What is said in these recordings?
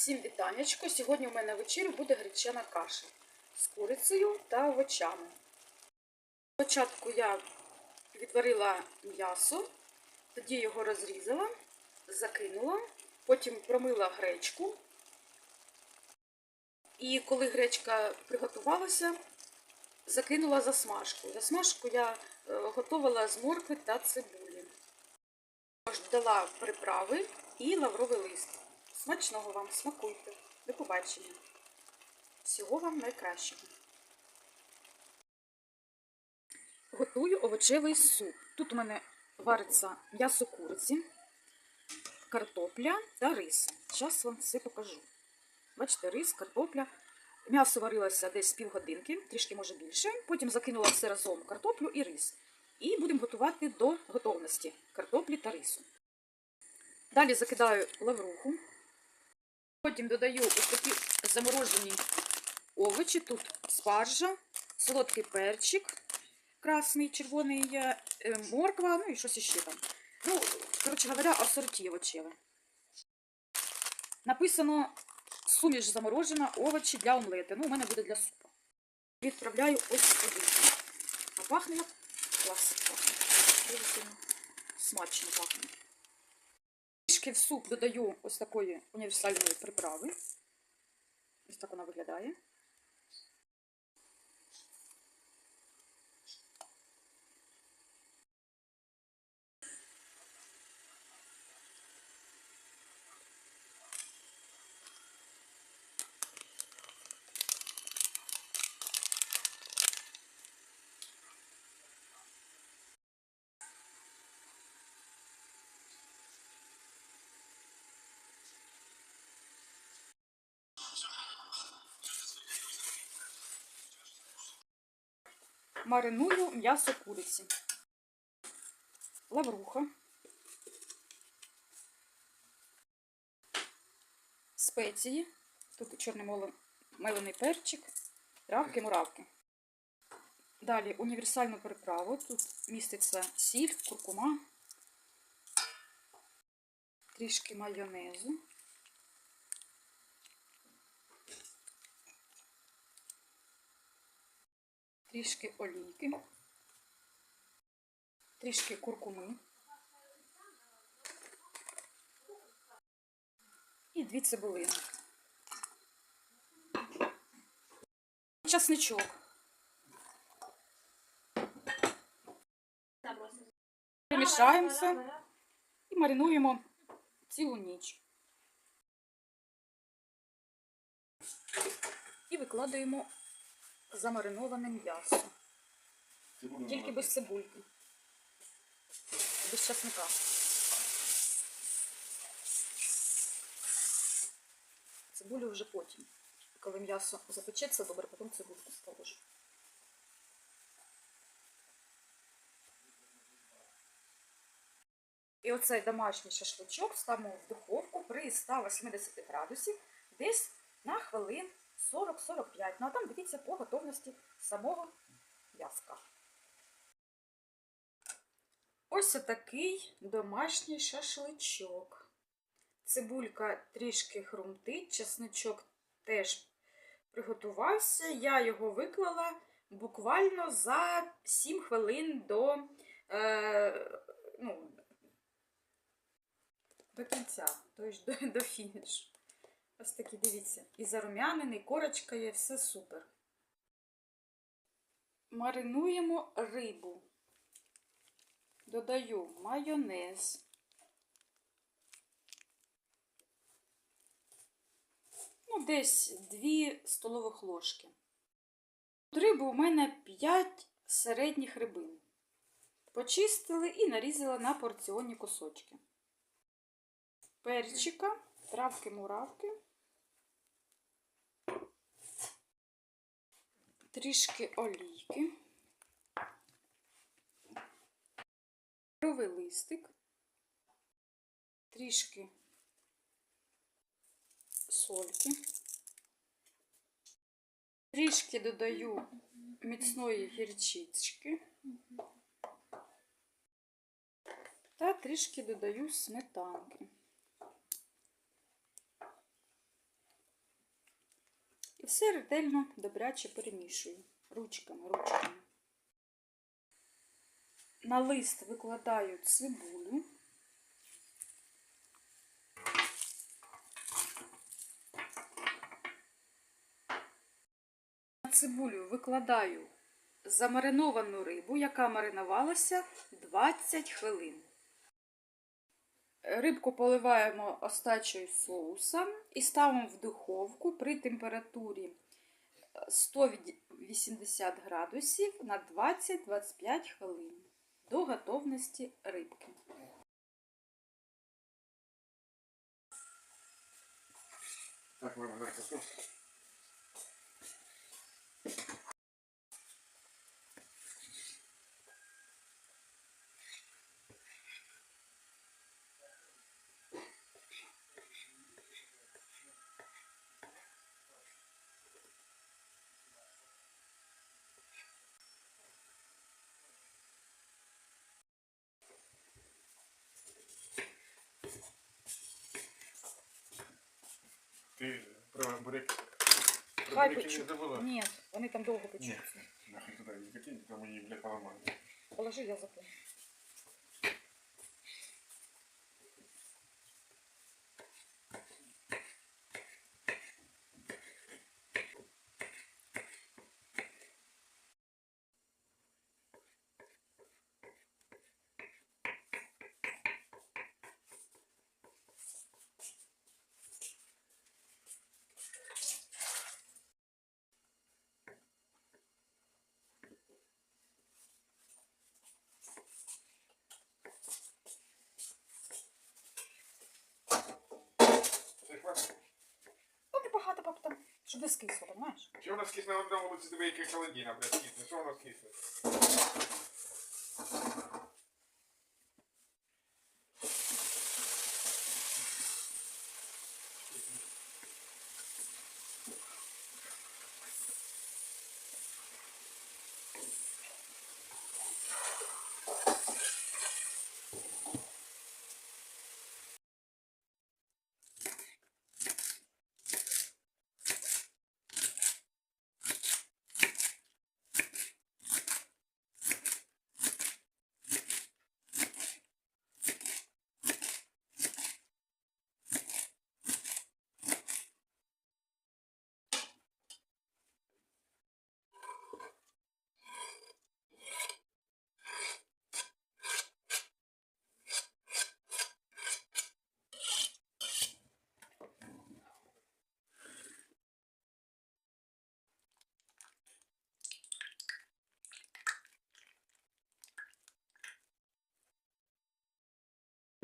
Всім вітанечко. Сьогодні у мене вечерю буде гречана каша з курицею та овочами. Спочатку я відварила м'ясо, тоді його розрізала, закинула, потім промила гречку. І коли гречка приготувалася, закинула засмажку. Засмажку я е, готувала з моркви та цибулі. Додала приправи і лавровий лист. Смачного вам, смакуйте. До побачення. Всього вам найкращого. Готую овочевий суп. Тут у мене вариться м'ясо куриці, картопля та рис. Зараз вам все покажу. Бачите, рис, картопля. М'ясо варилося десь півгодинки, трішки може більше. Потім закинула все разом картоплю і рис. І будемо готувати до готовності картоплі та рису. Далі закидаю лавруху. Потім додаю ось такі заморожені овочі. Тут спаржа, солодкий перчик, красний, червоний, е, морква, ну і щось іще там. Ну, коротше говоря, асорті овочеве. Написано суміш заморожена, овочі для омлети. Ну, у мене буде для супу. Відправляю ось сюди. А пахне як клас. Пахне. Дуже сильно смачно пахне. Трішки в суп додаю ось такої універсальної приправи. Ось так вона виглядає. Мариную м'ясо куриці. Лавруха. Спеції. Тут чорний мелений перчик, травки, муравки. Далі універсальну приправу. Тут міститься сіль, куркума, трішки майонезу. Трішки олійки, трішки куркуми і дві цибулини. Часничок. Перемішаємо все і маринуємо цілу ніч. І викладаємо замариноване м'ясо. Тільки без цибульки. Без часника. Цибулю вже потім. Коли м'ясо запечеться, добре, потім цибульку положу. І оцей домашній шашличок ставимо в духовку при 180 градусів десь на хвилин 40-45. Ну а там дивіться по готовності самого м'яска. Ось такий домашній шашличок. Цибулька трішки хрумтить, чесничок теж приготувався. Я його виклала буквально за 7 хвилин до, е, ну, до кінця, тобто до, до фінішу. Ось такі, дивіться, і зарум'янений, корочка є, все супер. Маринуємо рибу. Додаю майонез. Ну, десь 2 столових ложки. Риби у мене 5 середніх рибин. Почистили і нарізала на порціонні кусочки. Перчика, травки-муравки. Трішки олійки, лавровий листик, трішки сольки, трішки додаю міцної гірчички. Та трішки додаю сметанки. Все ретельно добряче перемішую ручками, ручками. На лист викладаю цибулю. На цибулю викладаю замариновану рибу, яка маринувалася 20 хвилин. Рибку поливаємо остачою соусом і ставимо в духовку при температурі 180 градусів на 20-25 хвилин до готовності рибки. Так, мама, Ти про буряки. Про Хай буряки не печуть. забула? Ні, вони там довго печуться. Нахай туди не закинь, там її, блядь, поламають. Положи, я запомню. Це хватить? Ну, небагато пап там, скисло, розумієш? Чого у скисне кисне на вулиці, тебе яке холодіна, блядь, скисне, Що у нас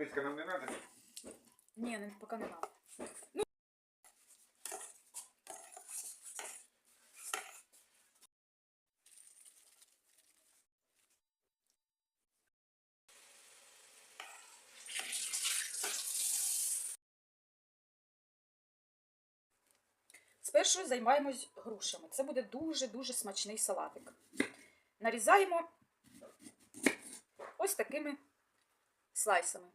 Миска нам не надо? Ні, не, поки не надо. Спершу займаємось грушами. Це буде дуже-дуже смачний салатик. Нарізаємо ось такими слайсами.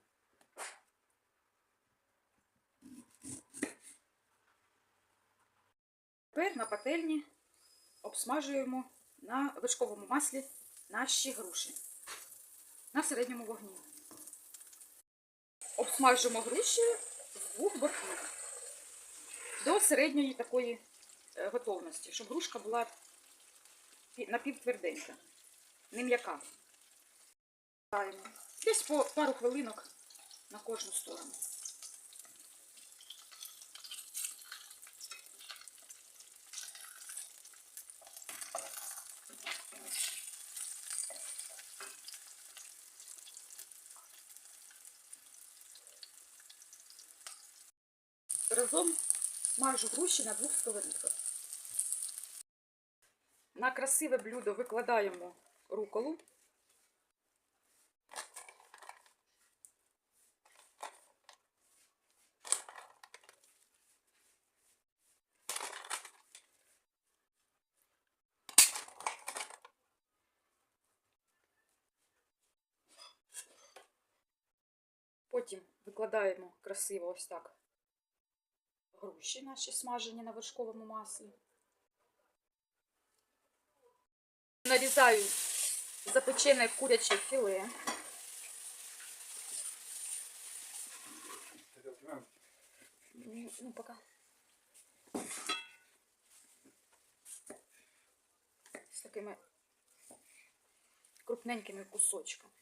Тепер на пательні обсмажуємо на вершковому маслі наші груші на середньому вогні. Обсмажуємо груші з двох боків до середньої такої е, готовності, щоб грушка була напівтверденька, не м'яка. Десь по пару хвилинок на кожну сторону. Разом смажу груші на двох сковорідках. На красиве блюдо викладаємо руколу. Потім викладаємо красиво ось так груші наші смажені на вершковому маслі. Нарізаю запечене куряче філе. Ну, пока. З такими крупненькими кусочками.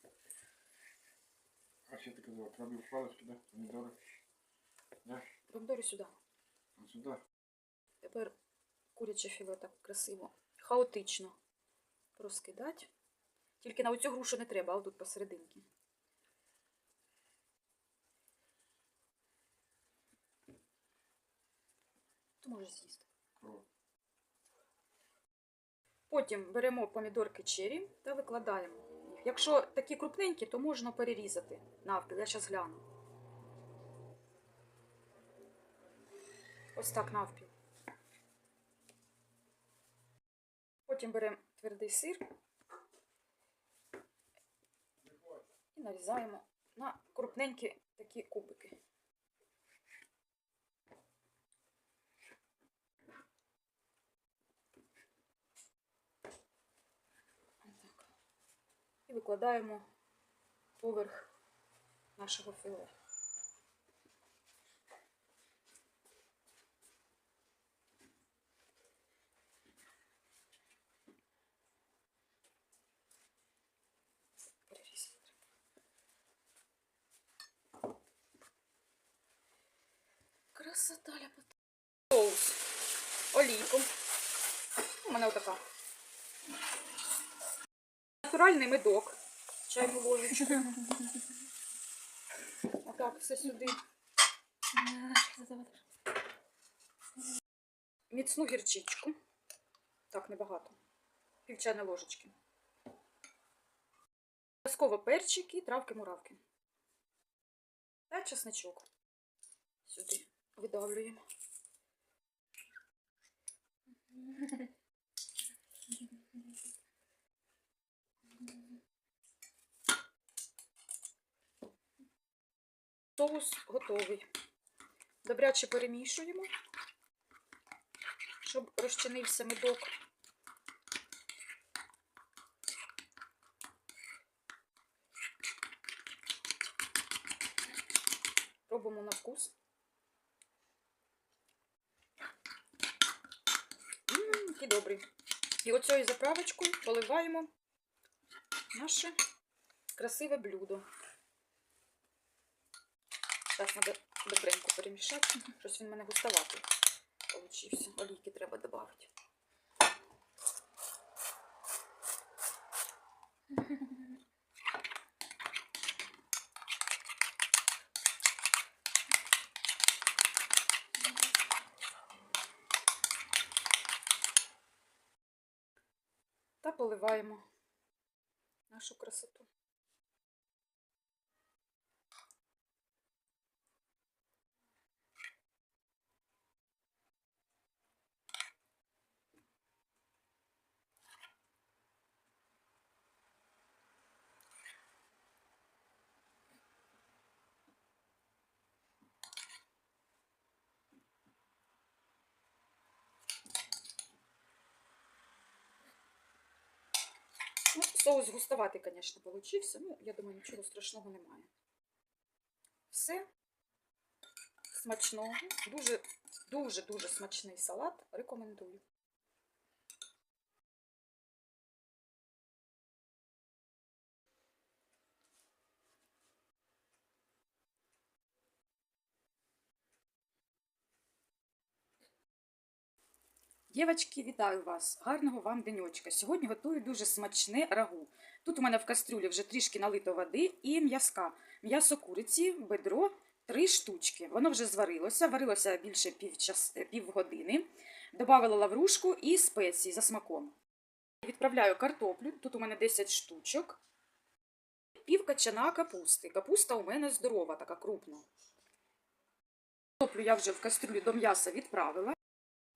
А ще пробив палички, да? Помідори. Да? Помідори сюди. Сюди. Тепер куряче філе так красиво, хаотично розкидати. Тільки на оцю грушу не треба, а тут посерединки. То можеш з'їсти. Потім беремо помідорки чері та викладаємо. Якщо такі крупненькі, то можна перерізати навпіл. Я зараз гляну. Ось так навпіл. Потім беремо твердий сир і нарізаємо на крупненькі такі кубики. І викладаємо поверх нашого філе. Перерізати треба. Красота ляпота. Соус. Олійку. У мене отака. Натуральний медок. Чайну ложечку. Отак, все сюди. Міцну гірчичку. Так, небагато. Пів чайної ложечки. Обов'язково перчики, травки-муравки. Та чесничок. Сюди видавлюємо. Соус готовий. Добряче перемішуємо, щоб розчинився медок. Пробуємо на вкус. Ммм, який добрий. І оцією заправочкою поливаємо наше красиве блюдо. Зараз треба добренько перемішати. Щось він в мене густаватий получився. Олійки треба додати. Та нашу красоту. Ну, соус густоватий, звісно, получився. Ну, я думаю, нічого страшного немає. Все. Смачного. Дуже, дуже, дуже смачний салат. Рекомендую. Дівчатки, вітаю вас! Гарного вам денечка. Сьогодні готую дуже смачне рагу. Тут у мене в кастрюлі вже трішки налито води і м'язка. М'ясо куриці, бедро, три штучки. Воно вже зварилося, варилося більше півгодини. Добавила лаврушку і спеції за смаком. Відправляю картоплю, тут у мене 10 штучок. Пів качана капусти. Капуста у мене здорова, така крупна. Картоплю я вже в кастрюлю до м'яса відправила.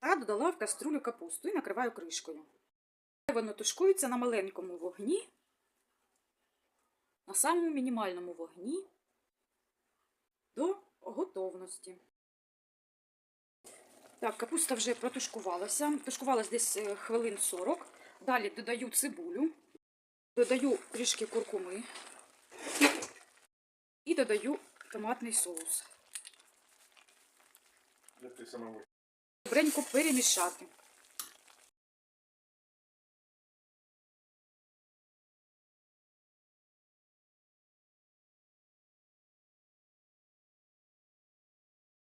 Та додала в каструлю капусту і накриваю кришкою. Воно тушкується на маленькому вогні, на самому мінімальному вогні до готовності. Так, капуста вже протушкувалася. Тушкувалась десь е, хвилин 40. Далі додаю цибулю, додаю трішки куркуми і додаю томатний соус. Де ти самому? Добренько перемішати.